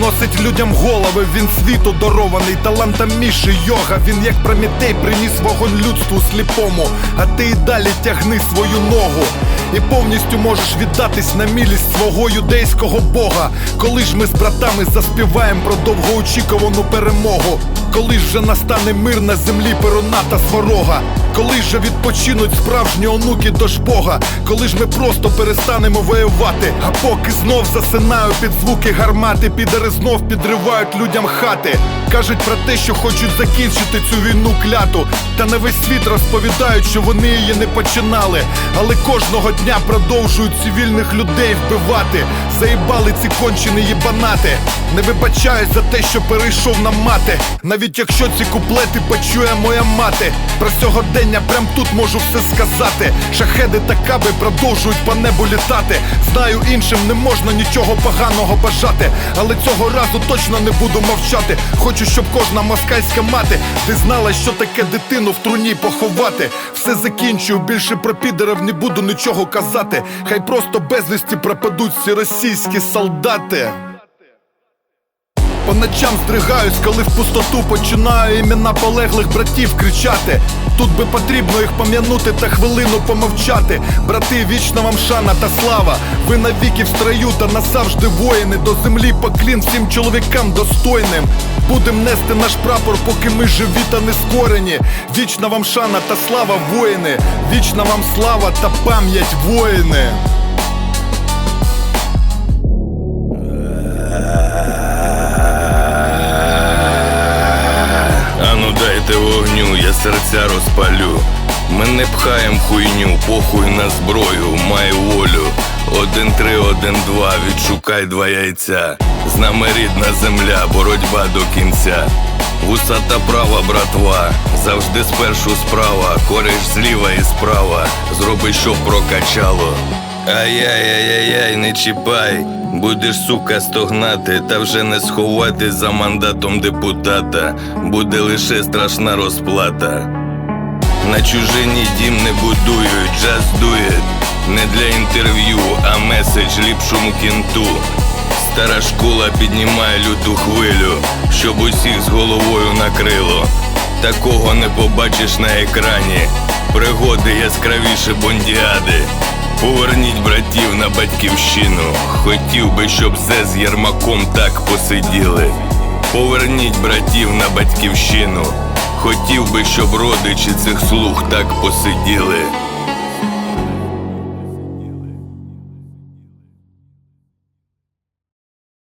Морочить людям голови, він світу дарований, талантом міші йога. Він як Прометей приніс вогонь людству сліпому, а ти і далі тягни свою ногу. І повністю можеш віддатись на мілість свого юдейського бога. Коли ж ми з братами заспіваємо про довгоочікувану перемогу. Коли ж вже настане мир на землі перуна та сварога. Коли ж відпочинуть справжні онуки до ж Бога, коли ж ми просто перестанемо воювати, а поки знов засинаю під звуки гармати, підери знов підривають людям хати. Кажуть про те, що хочуть закінчити цю війну кляту. Та на весь світ розповідають, що вони її не починали. Але кожного дня продовжують цивільних людей вбивати. Заїбали ці кончені їбанати. Не вибачаюсь за те, що перейшов на мати. Навіть якщо ці куплети почує моя мати. Про сьогодення прям тут можу все сказати. Шахеди та каби продовжують по небу літати. Знаю, іншим не можна нічого поганого бажати. Але цього разу точно не буду мовчати. Хочу, щоб кожна москальська мати ти знала, що таке дитину в труні поховати. Все закінчую, більше про підерів не буду нічого казати. Хай просто безвісті пропадуть ці російські солдати. По ночам здригаюсь, коли в пустоту починаю імена полеглих братів кричати. Тут би потрібно їх пам'янути та хвилину помовчати. Брати, вічна вам шана та слава. Ви навіки в строю та назавжди воїни. До землі поклін всім чоловікам достойним. Будем нести наш прапор, поки ми живі та не скорені. Вічна вам шана та слава, воїни. Вічна вам слава та пам'ять, воїни. Серця розпалю. Ми не пхаєм хуйню, похуй на зброю, май волю. Один, три, один, два, відшукай два яйця. З нами рідна земля, боротьба до кінця. Вусата права, братва, завжди спершу справа, кореш зліва і справа, зроби, щоб прокачало. Ай-яй-яй-яй, не чіпай, будеш сука стогнати, та вже не сховати за мандатом депутата, буде лише страшна розплата. На чужині дім не будують, just do it Не для інтерв'ю, а меседж ліпшому кінту. Стара школа піднімає люту хвилю, щоб усіх з головою накрило. Такого не побачиш на екрані. Пригоди яскравіше бондіади. Поверніть братів на батьківщину. Хотів би, щоб Зе з Єрмаком так посиділи. Поверніть братів на батьківщину. Хотів би, щоб родичі цих слуг так посиділи.